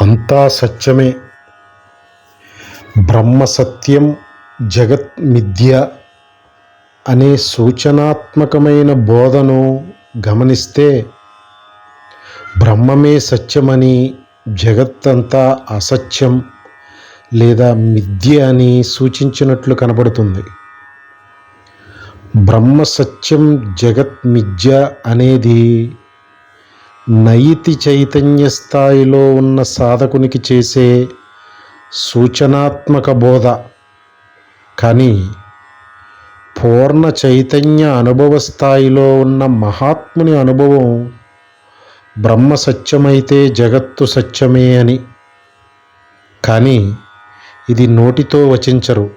అంతా సత్యమే. బ్రహ్మ సత్యం జగత్ మిథ్య అనే సూచనాత్మకమైన బోధను గమనిస్తే బ్రహ్మమే సత్యమని జగత్తంతా అసత్యం లేదా మిథ్య అని సూచించినట్లు కనబడుతుంది. బ్రహ్మ సత్యం జగత్ మిథ్య అనేది నైతి చైతన్య స్థాయిలో ఉన్న సాధకునికి చేసే సూచనాత్మక బోధ. కానీ పూర్ణ చైతన్య అనుభవ స్థాయిలో ఉన్న మహాత్ముని అనుభవం బ్రహ్మ సత్యమైతే జగత్తు సత్యమే అని. కానీ ఇది నోటితో వచించరు.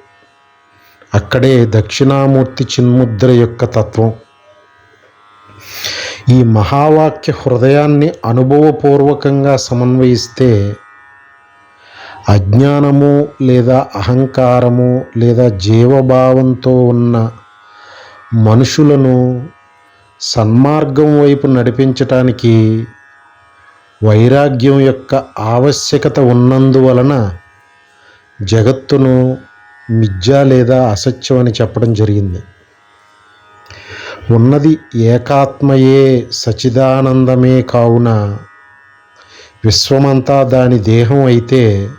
అక్కడే దక్షిణామూర్తి చిన్ముద్ర యొక్క తత్వం. ఈ మహావాక్య హృదయాన్ని అనుభవపూర్వకంగా సమన్వయిస్తే అజ్ఞానము లేదా అహంకారము లేదా జీవభావంతో ఉన్న మనుషులను సన్మార్గం వైపు నడిపించటానికి వైరాగ్యం యొక్క ఆవశ్యకత ఉన్నందువలన జగత్తును మిథ్య లేదా అసత్యం అని చెప్పడం జరిగింది. ఉన్నది ఏకాత్మయే సచిదానందమే కావున. విశ్వమంతా దాని దేహం అయితే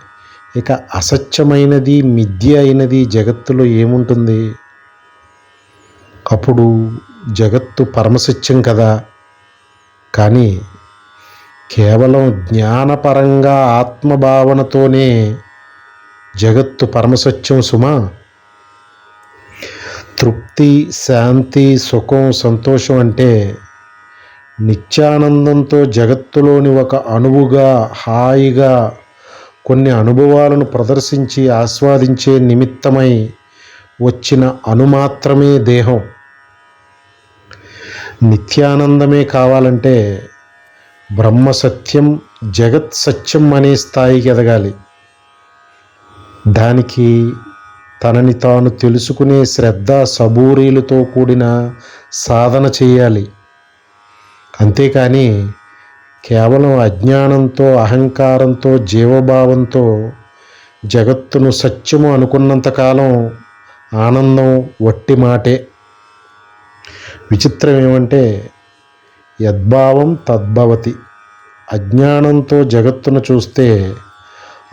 ఇక అసత్యమైనది మిథ్య అయినది జగత్తులో ఏముంటుంది? అప్పుడు జగత్తు పరమసత్యం కదా. కానీ కేవలం జ్ఞానపరంగా ఆత్మభావనతోనే జగత్తు పరమసత్యం సుమా? తృప్తి శాంతి సుఖం సంతోషం అంటే నిత్యానందంతో జగత్తులోని ఒక అణువుగా హాయిగా కొన్ని అనుభవాలను ప్రదర్శించి ఆస్వాదించే నిమిత్తమై వచ్చిన అణుమాత్రమే దేహం. నిత్యానందమే కావాలంటే బ్రహ్మ సత్యం జగత్ సత్యం అనే స్థాయికి ఎదగాలి. దానికి తనని తాను తెలుసుకునే శ్రద్ధ సబూరీలతో కూడిన సాధన చేయాలి. అంతేకాని కేవలం అజ్ఞానంతో అహంకారంతో జీవభావంతో జగత్తును సత్యము అనుకున్నంతకాలం ఆనందం వట్టి మాటే. విచిత్రం ఏమంటే యద్భావం తద్భవతి. అజ్ఞానంతో జగత్తును చూస్తే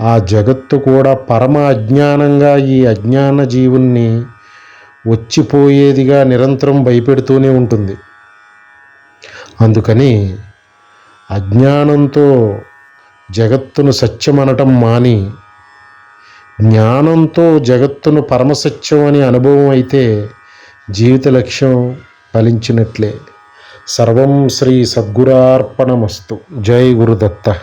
ఆ జగత్తు కూడా పరమ అజ్ఞానంగా ఈ అజ్ఞాన జీవుణ్ణి వచ్చిపోయేదిగా నిరంతరం భయపెడుతూనే ఉంటుంది. అందుకని అజ్ఞానంతో జగత్తును సత్యమనటం మాని జ్ఞానంతో జగత్తును పరమసత్యం అనే అనుభవం అయితే జీవిత లక్ష్యం ఫలించినట్లే. సర్వం శ్రీ సద్గురార్పణమస్తు. జై గురుదత్త.